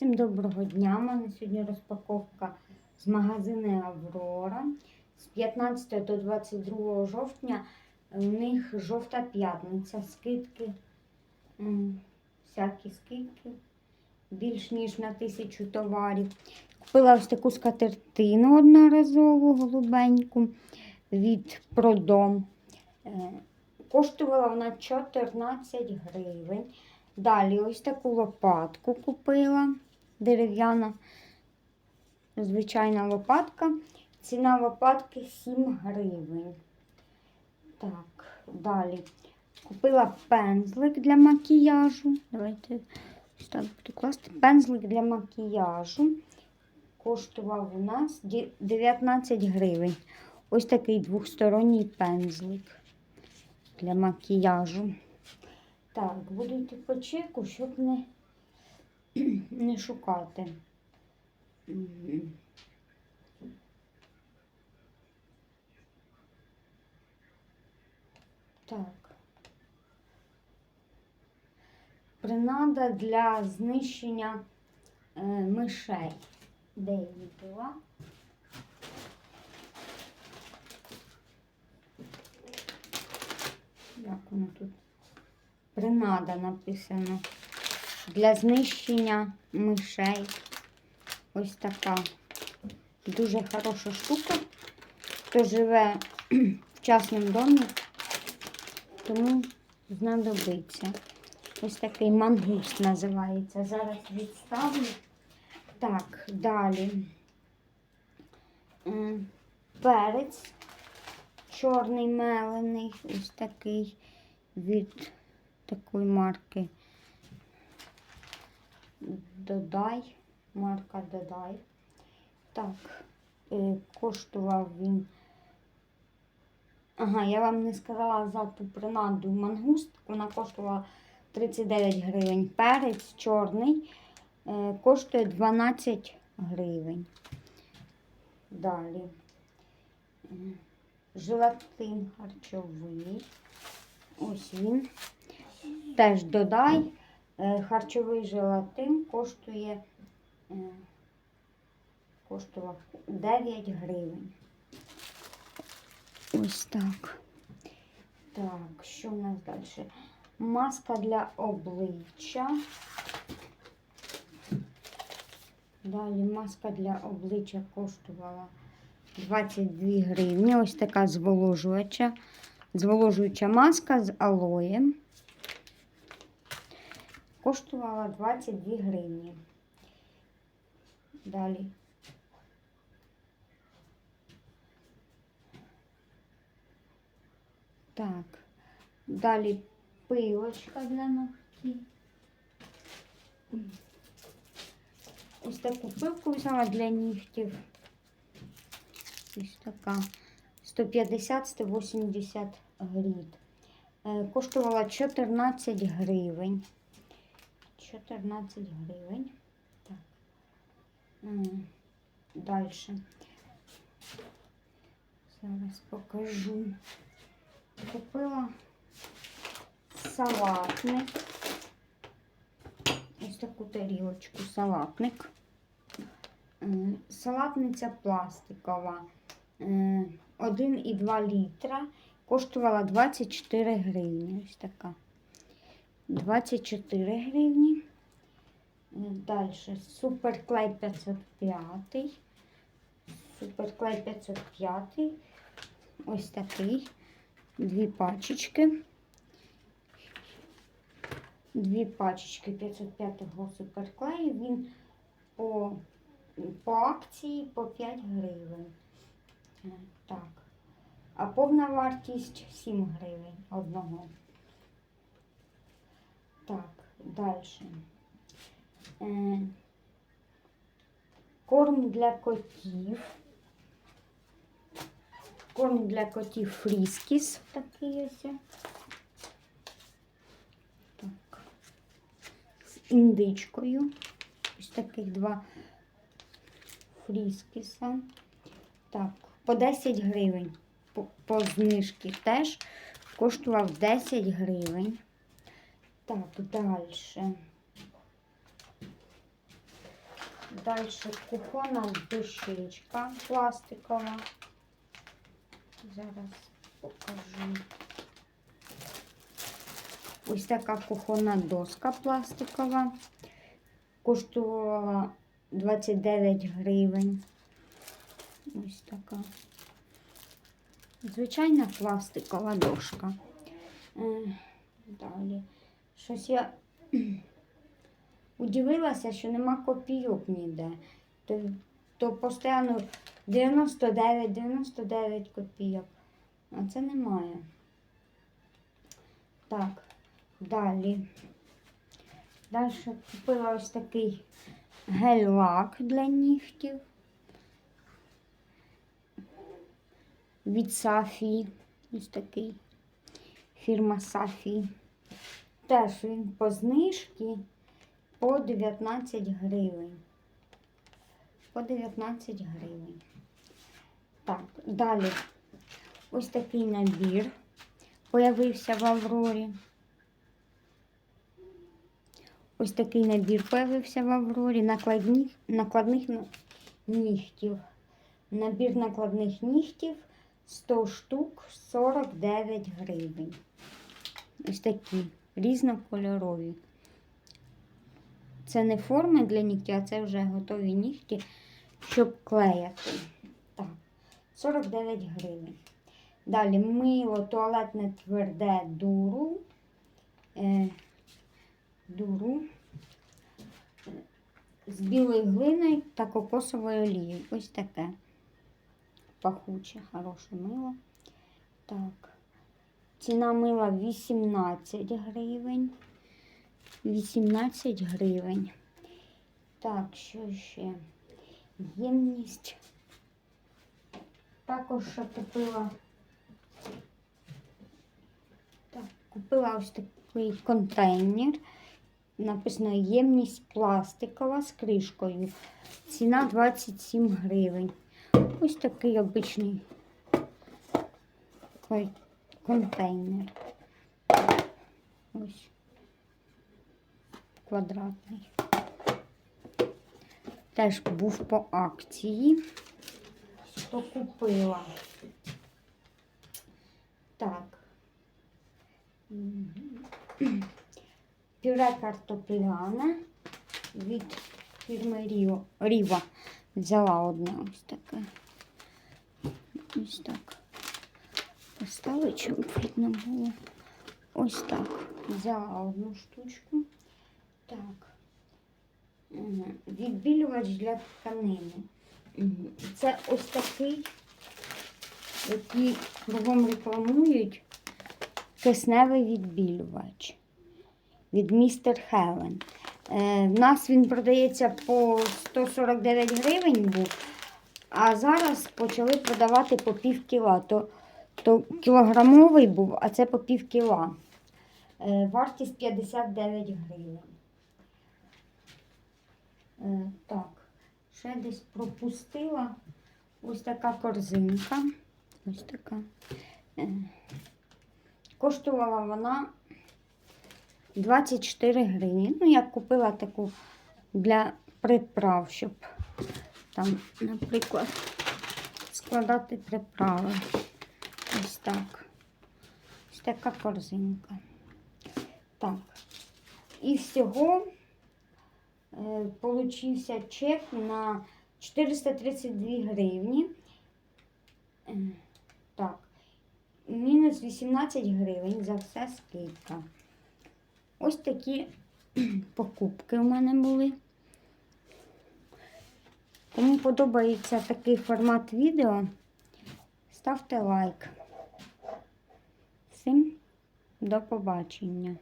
Всім доброго дня. У мене сьогодні розпаковка з магазину Аврора. З 15 до 22 жовтня у них жовта п'ятниця. Скидки, всякі скидки, більш ніж на тисячу товарів. Купила ось таку скатертину одноразову голубеньку від Продом. Е, Коштувала вона 14 гривень. Далі ось таку лопатку купила дерев'яна, звичайна лопатка. Ціна лопатки 7 гривень. Так, далі. Купила пензлик для макіяжу. Давайте так класти. Пензлик для макіяжу. Коштував у нас 19 гривень. Ось такий двохсторонній пензлик для макіяжу. Так, буду йти по чеку, щоб не, не шукати. Так. Принада для знищення е, мишей. Де її була? Як воно тут? Принада написано. Для знищення мишей. Ось така дуже хороша штука. Хто живе в частному домі, тому знадобиться. Ось такий мангуст називається. Зараз відставлю. Так, далі. Перець чорний мелений, ось такий від такої марки. Додай. Марка Додай. Так, е, коштував він. Ага, я вам не сказала за ту принаду мангуст. Вона коштувала 39 гривень. Перець чорний е, коштує 12 гривень. Далі. Желатин харчовий. Ось він. Теж додай. Е, Харчовий желатин коштує е, коштував 9 гривень. Ось так. Так, що в нас далі? Маска для обличчя. Далі маска для обличчя коштувала 22 гривні. Ось така зволожуюча. Зволожуюча маска з алоєм. Коштувала 22 гривні. Далі. Так. Далі пилочка для ногтів. Ось таку пилку взяла для нігтів. Ось така 150-180 грід. Е, Коштувала 14 гривень. 14 гривень. Так. Далі. Зараз покажу. Купила салатник. Ось таку тарілочку салатник. Салатниця пластикова. Е, 1,2 літра. Коштувала 24 гривні. Ось така. 24 гривні. Далі суперклей 505. Суперклей 505. Ось такий. Дві пачечки. Дві пачечки 505-го суперклею. Він по, по акції по 5 гривень. Так. А повна вартість 7 гривень одного. Так, далі. Е, корм для котів. Корм для котів фріскіс такий ось. Так. З індичкою. Ось таких два фріскіса. Так, по 10 гривень. По, по знижці теж коштував 10 гривень. Так, далі. Далі кухонна дощечка пластикова. Зараз покажу. Ось така кухонна доска пластикова. Коштувала 29 гривень. Ось така. Звичайна пластикова дошка. Е, Далі. Щось я удивилася, що нема копійок ніде. То, то постійно 99-99 копійок. А це немає. Так, далі. Далі купила ось такий гель-лак для нігтів. Від Сафі. Ось такий. Фірма Сафі. Теж він по знижці по 19 гривень. По 19 гривень. Так, далі ось такий набір появився в Аврорі. Ось такий набір появився в Аврорі накладних, накладних нігтів. Набір накладних нігтів 100 штук 49 гривень. Ось такі різнокольорові. Це не форми для нігтів, а це вже готові нігті, щоб клеяти. Так, 49 гривень. Далі мило туалетне тверде дуру. Е, дуру з білою глиною та кокосовою олією. Ось таке. Пахуче, хороше мило. Так. Ціна мила 18 гривень. 18 гривень. Так, що ще? Ємність. Також ще купила. Так, купила ось такий контейнер. Написано ємність пластикова з кришкою. Ціна 27 гривень. Ось такий обичний контейнер. Ось квадратний. Теж був по акції. Що купила? Так. Пюре картопляне від фірми Ріва. Взяла одне ось таке. Ось так. Поставити, щоб видно було. Ось так. Взяла одну штучку. Так. Відбілювач для тканини. Це ось такий, який кругом рекламують кисневий відбілювач від містер Хелен. Е, в нас він продається по 149 гривень був, а зараз почали продавати по пів кіла. То кілограмовий був, а це по пів кіла. Е, вартість 59 гривень. Е, так, ще десь пропустила ось така корзинка. Ось така. Е, коштувала вона 24 гривні. Ну, я купила таку для приправ, щоб там, наприклад, складати приправи. Так. Ось така корзинка. Так. І всього е, получився чек на 432 гривні. Е, Так. Мінус 18 гривень за все скидка. Ось такі покупки у мене були. Кому подобається такий формат відео, ставте лайк. Всім до побачення.